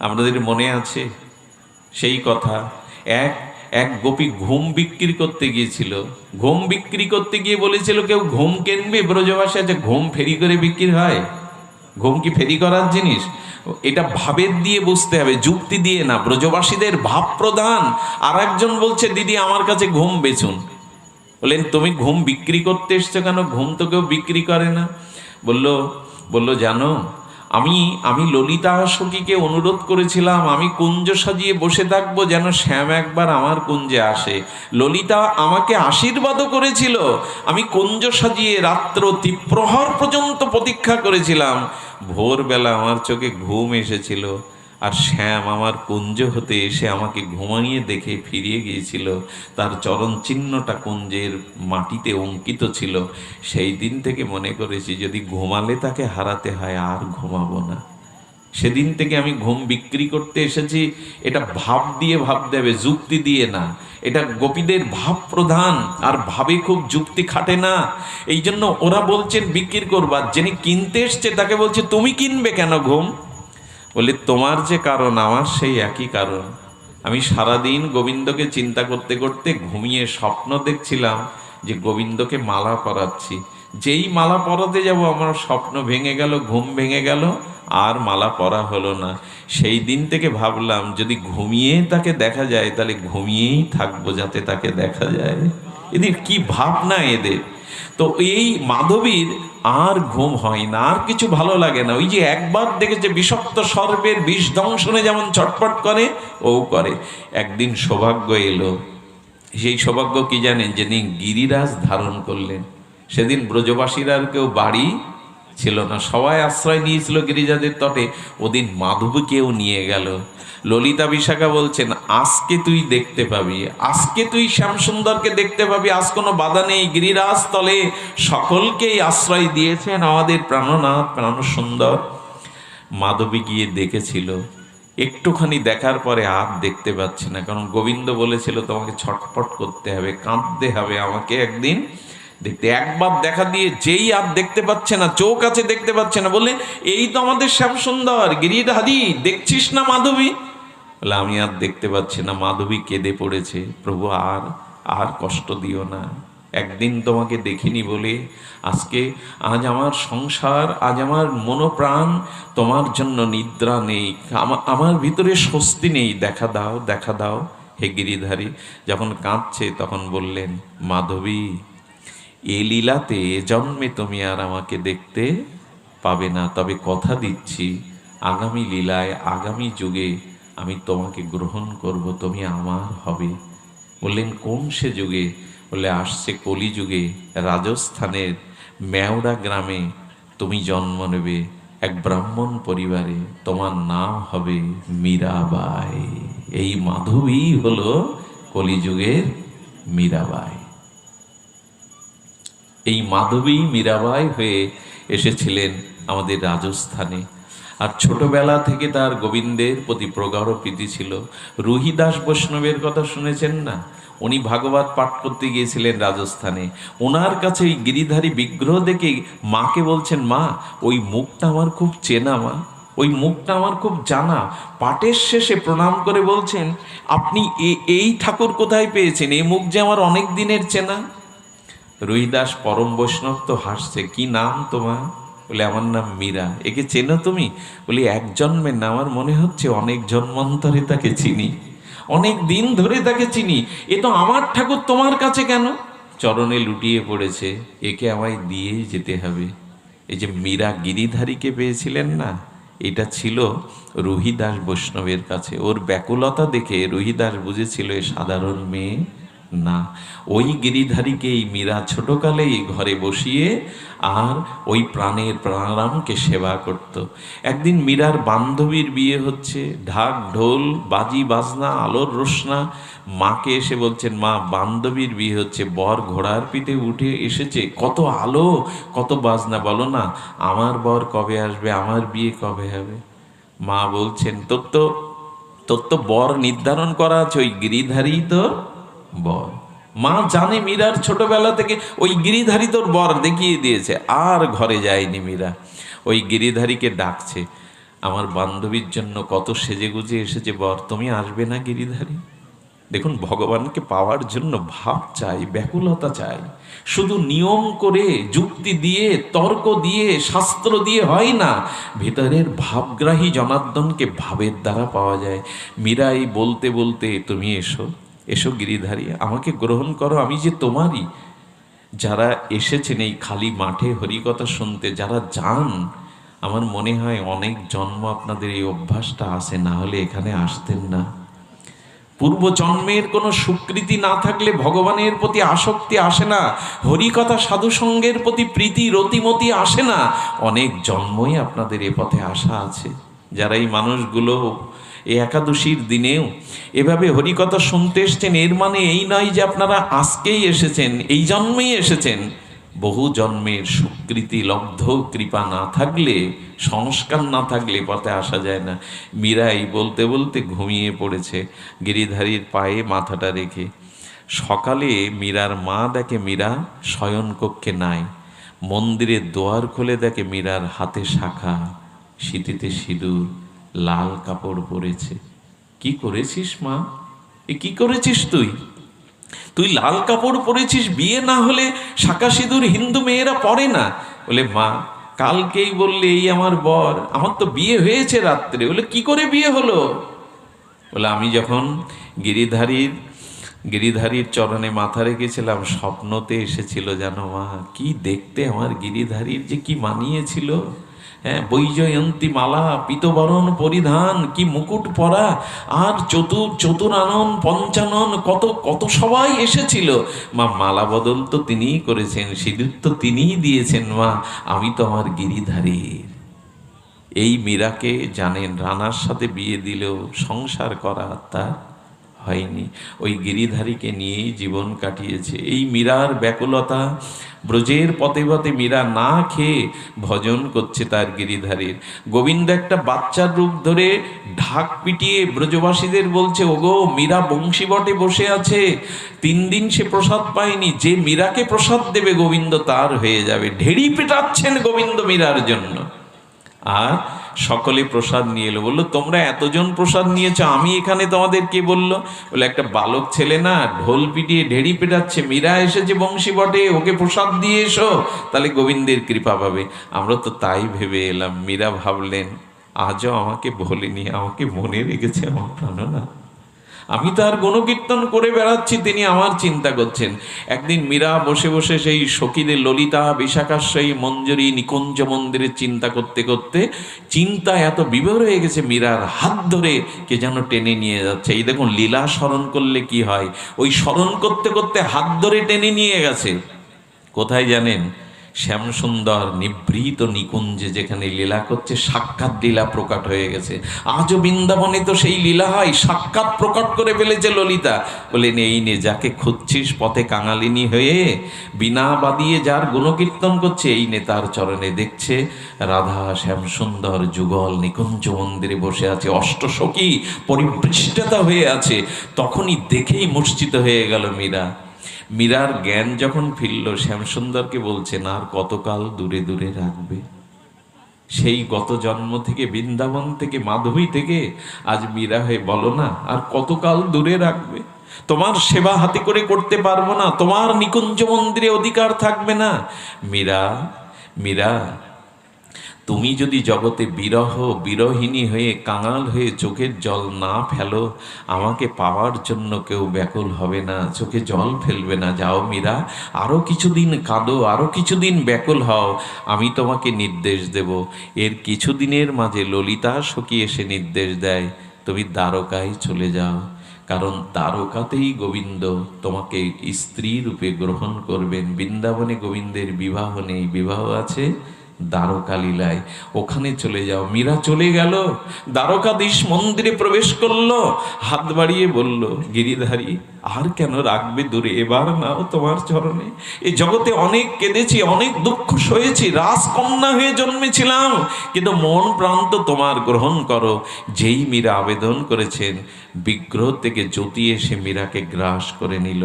আপনাদের মনে আছে? সেই কথা। এক এক গোপী ঘুম বিক্রি করতে গিয়েছিল। ঘুম বিক্রি করতে গিয়ে বলেছিল, কেউ ঘুম কিনবে? ব্রজবাসী আছে ঘুম ফেরি করে বিক্রি হয়। ঘুম কি ফেরি করার জিনিস? এটা ভাবের দিয়ে বুঝতে হবে, যুক্তি দিয়ে না। ব্রজবাসীদের ভাব প্রধান। আর একজন বলছে, দিদি, আমার কাছে ঘুম বেচুন। বললেন, তুমি ঘুম বিক্রি করতে এসছো কেন? ঘুম তো কেউ বিক্রি করে না। বলল বলল, জানো আমি আমি ললিতা সখীকে অনুরোধ করেছিলাম, আমি কুঞ্জ সাজিয়ে বসে থাকব যেন শ্যাম একবার আমার কুঞ্জে আসে। ললিতা আমাকে আশীর্বাদও করেছিল। আমি কুঞ্জ সাজিয়ে রাত্র তীপ্রহর পর্যন্ত প্রতীক্ষা করেছিলাম। ভোরবেলা আমার চোখে ঘুম এসেছিল। আর শ্যাম আমার কুঞ্জ হতে এসে আমাকে ঘুমাইয়ে দেখে ফিরিয়ে গিয়েছিল। তার চরণ চিহ্নটা কুঞ্জের মাটিতে অঙ্কিত ছিল। সেই দিন থেকে মনে করেছি যদি ঘুমালে তাকে হারাতে হয়, আর ঘুমাবো না। সেদিন থেকে আমি ঘুম বিক্রি করতে এসেছি। এটা ভাব দিয়ে ভাব দেবে, যুক্তি দিয়ে না। এটা গোপীদের ভাব প্রধান, আর ভাবে খুব যুক্তি খাটে না। এই জন্য ওরা বলছেন, বিক্রি করবার যিনি কিনতে এসছে তাকে বলছে, তুমি কিনবে কেন ঘুম? বলি, তোমার যে কারণ, আমার সেই একই কারণ। আমি সারাদিন গোবিন্দকে চিন্তা করতে করতে ঘুমিয়ে স্বপ্ন দেখছিলাম যে গোবিন্দকে মালা পরাচ্ছি। যেই মালা পরাতে যাব, আমার স্বপ্ন ভেঙে গেল, ঘুম ভেঙে গেল, আর মালা পরা হলো না। সেই দিন থেকে ভাবলাম, যদি ঘুমিয়ে তাকে দেখা যায়, তাহলে ঘুমিয়েই থাকব যাতে তাকে দেখা যায়। এদের কি ভাবনা এদের? তো এই মাধবীর আর ঘুম হয় না, আর কিছু ভালো লাগে না। ওই যে একবার দেখেছে বিষাক্ত সর্বের বিষ দংশনে যেমন চটপট করে, ও করে। একদিন সৌভাগ্য এলো। সেই সৌভাগ্য কি জানেন? যিনি গিরিরাজ ধারণ করলেন। সেদিন ব্রজবাসীরা কেউ বাড়ি ছিল না। সবাই আশ্রয় নিয়েছিল গিরিজাদের তটে। ওদিন মাধবীকেও নিয়ে গেল। ললিতা বিশাখা বলছেন, আজকে তুই দেখতে পাবি, আজকে তুই শ্যামসুন্দরকে দেখতে পাবি, আজ কোনো বাধা নেই। গিরিরাজ তলে সকলকেই আশ্রয় দিয়েছেন আমাদের প্রাণনাথ প্রাণসুন্দর। মাধবী গিয়ে দেখেছিল, একটুখানি দেখার পরে আর দেখতে পাচ্ছে না, কারণ গোবিন্দ বলেছিল, তোমাকে ছটফট করতে হবে, কাঁদতে হবে আমাকে একদিন। দেখতে একবার দেখা দিয়ে যেই আর দেখতে পাচ্ছে না, চোখ আছে দেখতে পাচ্ছে না বলে এই তো আমাদের শ্যামসুন্দর গিরিধারী দেখছিস না মাধবী? বলে, আমি আর দেখতে পাচ্ছি না, মাধবী কেঁদে পড়েছে। প্রভু, আর আর কষ্ট দিও না। একদিন তোমাকে দেখিনি বলে আজকে আজ আমার সংসার, আজ আমার মনোপ্রাণ তোমার জন্য নিদ্রা নেই। আমার ভিতরে স্বস্তি নেই। দেখা দাও দেখা দাও হে গিরিধারী। যখন কাঁদছে তখন বললেন, মাধবী, এ লীলাতে জন্মে তুমি আর আমাকে দেখতে পাবে না। তবে কথা দিচ্ছি, আগামী লীলায়, আগামী যুগে আমি তোমাকে গ্রহণ করব, তুমি আমার হবে। বললেন, কোন সে যুগে? বলে, আসছে কলিযুগে, রাজস্থানের মেওড়া গ্রামে। তুমি জন্ম নেবে এক ব্রাহ্মণ পরিবারে, তোমার নাম হবে মীরাবাই। এই মাধবী হলো কলিযুগের মীরাবাই। এই মাধবী মীরাবাই হয়ে এসেছিলেন আমাদের রাজস্থানে। আর ছোটবেলা থেকে তার গোবিন্দের প্রতি প্রগাঢ় প্রীতি ছিল। রুহিদাস বৈষ্ণবের কথা শুনেছেন না? উনি ভাগবত পাঠ করতে গিয়েছিলেন রাজস্থানে। ওনার কাছে ওই গিরিধারী বিগ্রহ দেখে মাকে বলছেন, মা, ওই মুখটা আমার খুব চেনা, মা। ওই মুখটা আমার খুব জানা। পাঠের শেষে প্রণাম করে বলছেন, আপনি এই ঠাকুর কোথায় পেয়েছেন? এই মুখ যে আমার অনেক দিনের চেনা? রুইদাস পরম বৈষ্ণব তো হাসছে। কি নাম তোমার? বলে, আমার নাম মীরা। একে চেনো তুমি? বলি এক জন্মের না আমার মনে হচ্ছে অনেক জন্মান্তরে তাকে চিনি। অনেক দিন ধরে তাকে চিনি। এ তো আমার ঠাকুর, তোমার কাছে কেন? চরণে লুটিয়ে পড়েছে। একে আমায় দিয়েই যেতে হবে। এই যে মীরা গিরিধারীকে পেয়েছিলেন না, এটা ছিল রুহিদাস বৈষ্ণবের কাছে। ওর ব্যাকুলতা দেখে রুহিদাস বুঝেছিল, এ সাধারণ মেয়ে। না। ওই গিরিধারীকেই মীরা ছোটকালেই ঘরে বসিয়ে আর ওই প্রাণের প্রাণারামকে সেবা করত। একদিন মীরার বান্ধবীর বিয়ে হচ্ছে। ঢাক, ঢোল, বাজি, বাজনা, আলোর রোশনা। মাকে এসে বলছেন, মা, বান্ধবীর বিয়ে হচ্ছে। বর ঘোড়ার পিঠে উঠে এসেছে। কত আলো, কত বাজনা। বলো না, আমার বর কবে আসবে? আমার বিয়ে কবে হবে? মা বলছেন, তোর তো তোর তো বর নির্ধারণ করা আছে। ওই গিরিধারী তোর বর। মা জানে মীরার ছোটবেলা থেকে ওই গিরিধারী তোর বর দেখিয়ে দিয়েছে। আর ঘরে যায়নি মীরা। ওই গিরিধারীকে ডাকছে, আমার বান্ধবীর জন্য কত সেজে গুজে এসেছে বর, তুমি আসবে না গিরিধারী? দেখুন, ভগবানকে পাওয়ার জন্য ভাব চাই, ব্যাকুলতা চাই। শুধু নিয়ম করে, যুক্তি দিয়ে, তর্ক দিয়ে, শাস্ত্র দিয়ে হয় না, ভিতরের ভাবগ্রাহী জনার্দনকে ভাবের দ্বারা পাওয়া যায়। মীরাই বলতে বলতে, তুমি এসো। এসো গিরিধারী, আমাকে গ্রহণ করো, আমি যে তোমারই। যারা এসেছেন এই খালি মাঠে, হরিকথা শুনতে, যারা যান, আমার মনে হয় অনেক জন্ম আপনাদের এই অভ্যাসটা আসে না হলে এখানে আসতেন না। পূর্ব জন্মের কোনো স্বীকৃতি না থাকলে ভগবানের প্রতি আসক্তি আসে না, হরিকথা সাধুসঙ্গের প্রতি প্রীতি, রতিমতি আসে না। অনেক জন্মই আপনাদের এ পথে আসা আছে। যারা এই মানুষগুলো এই একাদশীর দিনেও। এভাবে হরিকথা শুনতে এসছেন, এর মানে এই নয় যে আপনারা আজকেই এসেছেন, এই জন্মেই এসেছেন। বহু জন্মের স্বীকৃতি লব্ধ, কৃপা না থাকলে, সংস্কার না থাকলে পথে আসা যায় না। মীরাই বলতে বলতে ঘুমিয়ে পড়েছে, গিরিধারীর পায়ে মাথাটা রেখে। সকালে মীরার মা দেখে মীরা শয়নকক্ষে নাই। মন্দিরের দোয়ার খুলে দেখে মীরার হাতে শাখা শীতিতে সিঁদুর লাল কাপড় পরেছে। কি করেছিস মা? এ কি করেছিস তুই? তুই লাল কাপড় পরেছিস, বিয়ে না হলে শাকা সিঁদুর হিন্দু মেয়েরা পরে না। বলে, মা, কালকেই বললে এই আমার বর, আমার তো বিয়ে হয়েছে রাত্রে। বলে, কি করে বিয়ে হলো? বলে, আমি যখন গিরিধারীর গিরিধারীর চরণে মাথা রেখেছিলাম, স্বপ্নতে এসেছিল জানো মা। কি দেখতে আমার গিরিধারীর যে কি মানিয়েছিল? বৈজয়ন্তী মালা, পিতবরণ পরিধান, কি মুকুট পরা, আর চতুর, চতুরানন, পঞ্চানন, কত কত সবাই এসেছিল। মা, মালা বদল তো তিনিই করেছেন, সিঁদুর তো তিনিই দিয়েছেন, মা, আমি তো আমার গিরিধারীর। এই মীরাকে জানেন, রানার সাথে বিয়ে দিলেও সংসার করা তার হয়নি। ওই গিরিধারীকে নিয়েই জীবন কাটিয়েছে। এই মীরার ব্যাকুলতা, ব্রজের পথে পথে মীরা না খেয়ে ভজন করছে তার গিরিধারীর। গোবিন্দ একটা বাচ্চার রূপ ধরে ঢাক পিটিয়ে ব্রজবাসীদের বলছে, ওগো, মীরা বংশী বটে বসে আছে। তিন দিন সে প্রসাদ পায়নি। যে মীরাকে প্রসাদ দেবে গোবিন্দ, তার হয়ে যাবে। ঢেড়ি পেটাচ্ছেন গোবিন্দ মীরার জন্য। আর সকলে প্রসাদ নিয়ে এলো। বলল, তোমরা এতজন প্রসাদ নিয়েছো, আমি এখানে তোমাদের কে বলল? বলে, একটা বালক ছেলে না, ঢোল পিটিয়ে ঢেড়ি পেটাচ্ছে, মীরা এসেছে বংশী বটে, ওকে প্রসাদ দিয়ে এসো, তাহলে গোবিন্দের কৃপা পাবে। আমরা তো তাই ভেবে এলাম, মীরা ভাবলেন, আজও আমাকে বলেনি, আমাকে মনে রেখেছে আমার প্রাণনা। আমি তার গুণকীর্তন করে বেড়াচ্ছি, তিনি আমার চিন্তা করছেন। একদিন মীরা বসে বসে সেই সখীদের ললিতা, বিশাখাশ্রয়ী মঞ্জরি, নিকুঞ্জ মন্দিরের চিন্তা করতে করতে চিন্তা এত বিভোর হয়ে গেছে মীরার হাত ধরে কে যেন টেনে নিয়ে যাচ্ছে। এই দেখুন, লীলা স্মরণ করলে কি হয়? ওই স্মরণ করতে করতে হাত ধরে টেনে নিয়ে গেছে। কোথায় জানেন? শ্যামসুন্দর নিভৃত নিকুঞ্জে যেখানে লীলা করছে, সাক্ষাৎ লীলা প্রকট হয়ে গেছে। আজও বৃন্দাবনে তো সেই লীলা হয়, সাক্ষাৎ প্রকট করে ফেলেছে ললিতা। বলেন এই নে, যাকে খুঁজছিস পথে কাঙালিনী হয়ে, বিনা বাদিয়ে যার গুণকীর্তন করছে, এই নে তার চরণে দেখছে, রাধা শ্যামসুন্দর যুগল নিকুঞ্জ মন্দিরে বসে আছে অষ্টসখী পরিপৃষ্টতা হয়ে আছে, তখনই দেখেই মূর্ছিত হয়ে গেল মীরা। মীরার জ্ঞান যখন ফিরল, শ্যামসুন্দরকে বলছেন আর কতকাল দূরে দূরে রাখবে? সেই গত জন্ম থেকে, বৃন্দাবন থেকে, মাধবী থেকে আজ মীরা হয়ে বলো না, আর কতকাল দূরে রাখবে? তোমার সেবা হাতে করে করতে পারব না, তোমার নিকুঞ্জ মন্দিরে অধিকার থাকবে না। মীরা মীরা তুমি যদি জগতে বিরহ বিরহিনী হয়ে কাঙাল হয়ে চোখের জল না ফেলো, আমাকে পাওয়ার জন্য কেউ ব্যাকুল হবে না, চোখে জল ফেলবে না। যাও মীরা আরও কিছুদিন কাঁদো আরও কিছুদিন ব্যাকুল হও, আমি তোমাকে নির্দেশ দেব। এর কিছুদিনের মাঝে ললিতা সখী এসে নির্দেশ দেয়, তুমি দ্বারকায় চলে যাও, কারণ দ্বারকাতেই গোবিন্দ তোমাকে স্ত্রী রূপে গ্রহণ করবেন। বৃন্দাবনে গোবিন্দের বিবাহ নেই, বিবাহ আছে। দ্বারকা লীলায়, ওখানে চলে যাও। মীরা চলে গেল, দ্বারকাধীশ মন্দিরে প্রবেশ করল, হাত বাড়িয়ে বলল, গিরিধারী, আর কেন রাখবে দূরে? এবার নাও তোমার চরণে। এই জগতে অনেক কেঁদেছি, অনেক দুঃখ সয়েছি, রাজকন্যা হয়ে জন্মেছিলাম, কিন্তু মন প্রান্ত তোমার গ্রহণ করো। যেই মীরা আবেদন করেছেন, বিগ্রহ থেকে জ্যোতি এসে মীরাকে গ্রাস করে নিল।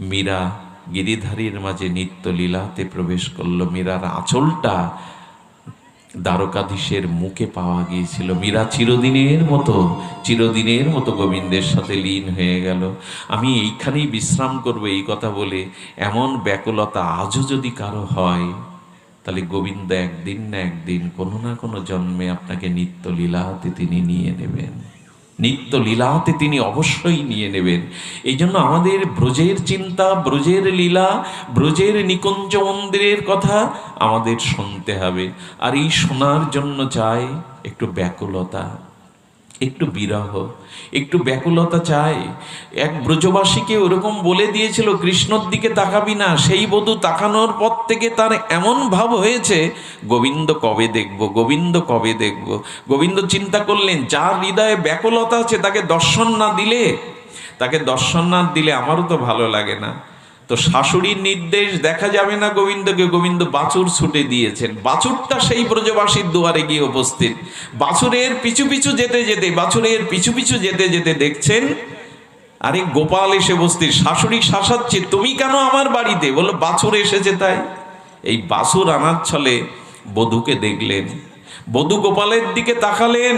মীরা গিরিধারীর মাঝে নিত্য লীলাতে প্রবেশ করল। মীরার আঁচলটা দ্বারকাধীশের মুখে পাওয়া গিয়েছিল। মীরা চিরদিনের মতো চিরদিনের মতো গোবিন্দের সাথে লীন হয়ে গেল। আমি এইখানেই বিশ্রাম করব এই কথা বলে এমন ব্যাকুলতা আজও যদি কারও হয়, তাহলে গোবিন্দ একদিন না একদিন কোনো না কোনো জন্মে আপনাকে নিত্য লীলাতে তিনি নিয়ে নেবেন। নিত্য লীলাতে তিনি অবশ্যই নিয়ে নেবেন। এই জন্য আমাদের ব্রজের চিন্তা, ব্রজের লীলা, ব্রজের নিকুঞ্জ মন্দিরের কথা আমাদের শুনতে হবে। আর এই শোনার জন্য চাই একটু ব্যাকুলতা। একটু বিরহ, একটু ব্যাকুলতা চাই। এক ব্রজবাসীকে ওরকম বলে দিয়েছিল, কৃষ্ণর দিকে তাকাবি না, সেই বধূ তাকানোর পর থেকে তার এমন ভাব হয়েছে, গোবিন্দ কবে দেখব, গোবিন্দ কবে দেখব? গোবিন্দ চিন্তা করলেন, যার হৃদয়ে ব্যাকুলতা আছে, তাকে দর্শন না দিলে, তাকে দর্শন না দিলে আমারও তো ভালো লাগে না। তো শাশুড়ির নির্দেশ দেখা যাবে না গোবিন্দকে, গোবিন্দ বাছুর ছুটে দিয়েছেন। বাছুরটা সেই ব্রজবাসীর দুয়ারে গিয়ে উপস্থিত। বাছুরের পিছু পিছু যেতে যেতে, বাছুরের পিছু পিছু যেতে যেতে দেখছেন, আরে গোপাল এসে উপস্থিত। শাশুড়ি শাসাচ্ছে, তুমি কেন আমার বাড়িতে? বলল, বাছুর এসেছে তাই। এই বাছুর আনার ছলে বধুকে দেখলেন। বধু গোপালের দিকে তাকালেন।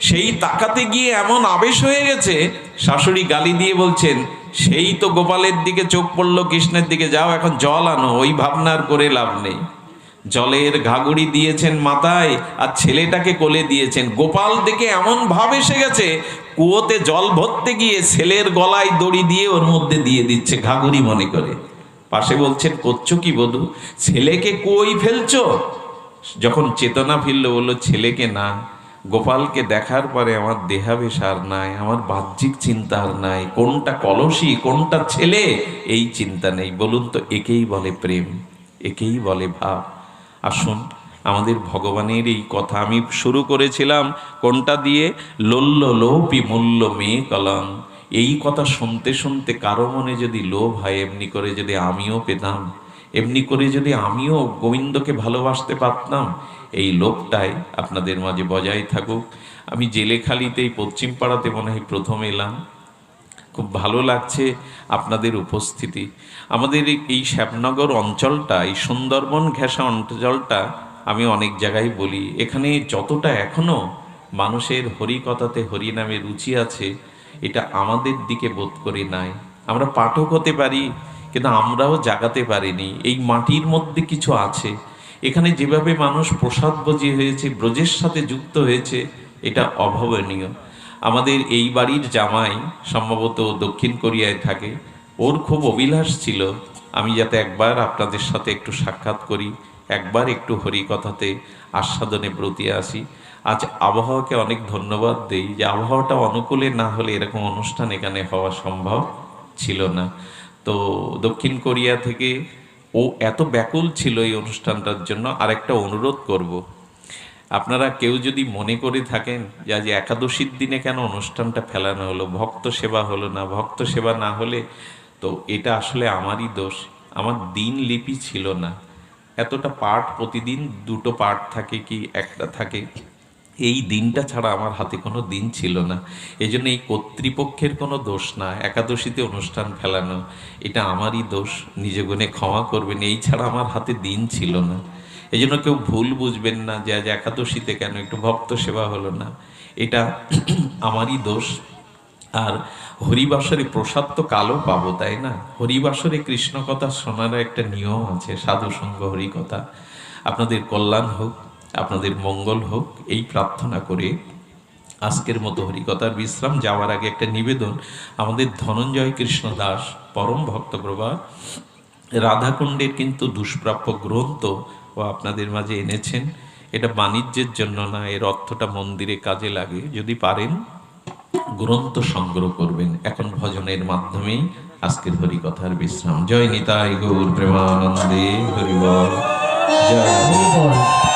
সেই তাকাতে গিয়ে এমন আবেশ হয়ে গেছে, শাশুড়ি গালি দিয়ে বলছেন সেই তো গোপালের দিকে চোখ পড়ল, কৃষ্ণের দিকে, যাও, এখন জল আনো, ওই ভাবনার করে লাভ নেই। জলের ঘাগুড়ি দিয়েছেন মাথায়, আর ছেলেটাকে কোলে দিয়েছেন। গোপাল দেখে এমন ভাব এসে গেছে, কুয়োতে জল ভরতে গিয়ে ছেলের গলায় দড়ি দিয়ে ওর মধ্যে দিয়ে দিচ্ছে, ঘাগুড়ি মনে করে। পাশে বলছেন, করছ কি বধু? ছেলেকে কই ফেলছো? যখন চেতনা ফিরল, বলল, ছেলেকে না গোপালকে দেখার পরে আমার দেহাবেশ আর নাই, আমার বাহ্যিক চিন্তা আর নাই, কোনটা কলসি, কোনটা ছেলে, এই চিন্তা নেই। বলুন তো, একেই বলে প্রেম, একেই বলে ভাব। আসুন, আমাদের ভগবানের এই কথা আমি শুরু করেছিলাম, কোনটা দিয়ে? লোল্ল লোপি মূল্য মেয়ে কলম এই কথা শুনতে শুনতে কারও মনে যদি লোভ হয়, এমনি করে যদি আমিও পেতাম। এমনি করে যদি আমিও গোবিন্দকে ভালোবাসতে পারতাম, এই লোভটাই আপনাদের মাঝে বজায় থাকুক। আমি জেলেখালিতে এই পশ্চিম পাড়াতে মনে হয় প্রথম এলাম। খুব ভালো লাগছে আপনাদের উপস্থিতি। আমাদের এই- শ্যামনগর অঞ্চলটা, এই সুন্দরবন ঘেঁষা অঞ্চলটা আমি অনেক জায়গায় বলি। এখানে যতটা এখনও মানুষের হরিকথাতে হরিনামে রুচি আছে, এটা আমাদের দিকে বোধ করি নাই। আমরা পাঠক হতে পারি কিন্তু আমরাও জাগাতে পারিনি। এই মাটির মধ্যে কিছু আছে। এখানে যেভাবে মানুষ প্রসাদ বজি হয়েছে, ব্রজের সাথে যুক্ত হয়েছে, এটা অভাবনীয়। আমাদের এই বাড়ির জামাই সম্ভবত দক্ষিণ কোরিয়ায় থাকে। ওর খুব অভিলাষ ছিল। আমি যাতে একবার আপনাদের সাথে একটু সাক্ষাৎ করি, একবার একটু হরিকথাতে আস্বাদনে ব্রতি আসি। আজ আবহাওয়াকে অনেক ধন্যবাদ দেই যে আবহাওয়াটা অনুকূলে না হলে এরকম অনুষ্ঠান এখানে হওয়া সম্ভব। ছিল না। তো দক্ষিণ কোরিয়া থেকে ও এত ব্যাকুল ছিল এই অনুষ্ঠানটার জন্য আরেকটা অনুরোধ করব। আপনারা কেউ যদি মনে করে থাকেন যে আজ একাদশীর দিনে কেন অনুষ্ঠানটা ফেলানো হলো, ভক্ত সেবা হলো না, ভক্ত সেবা না হলে তো এটা আসলে আমারই দোষ। আমার দিন লিপি ছিল না। এতটা পাঠ প্রতিদিন দুটো পাঠ থাকে কি একটা থাকে। এই দিনটা ছাড়া আমার হাতে কোনো দিন ছিল না। এই জন্য এই কর্তৃপক্ষের কোনো দোষ না, একাদশীতে অনুষ্ঠান ফেলানো, এটা আমারই দোষ, নিজে গুণে ক্ষমা করবেন, এই ছাড়া আমার হাতে দিন ছিল না। এই জন্য কেউ ভুল বুঝবেন না যে আজ একাদশীতে কেন একটু ভক্ত সেবা হলো না। এটা আমারই দোষ। আর হরিবাসরে প্রসাদ তো কালো পাবো, তাই না? হরিবাসরে কৃষ্ণ কথা শোনার একটা নিয়ম আছে, সাধুসঙ্গ হরিকথা। আপনাদের কল্যাণ হোক। আপনাদের মঙ্গল হোক। এই প্রার্থনা করে আজকের মতো হরিকথার বিশ্রাম। যাওয়ার আগে একটা নিবেদন। আমাদের ধনঞ্জয় কৃষ্ণ দাস, পরম ভক্তপ্রভা, রাধাকুণ্ডের কিন্তু দুষ্প্রাপ্য গ্রন্থ ও আপনাদের মাঝে এনেছেন। এটা বাণিজ্যের জন্য না, এর অর্থটা মন্দিরে কাজে লাগে। যদি পারেন, গ্রন্থ সংগ্রহ করবেন। এখন ভজনের মাধ্যমেই আজকের হরিকথার বিশ্রাম। জয় নিতাই গৌর প্রেমানন্দে হরিবল জয় হরি বল।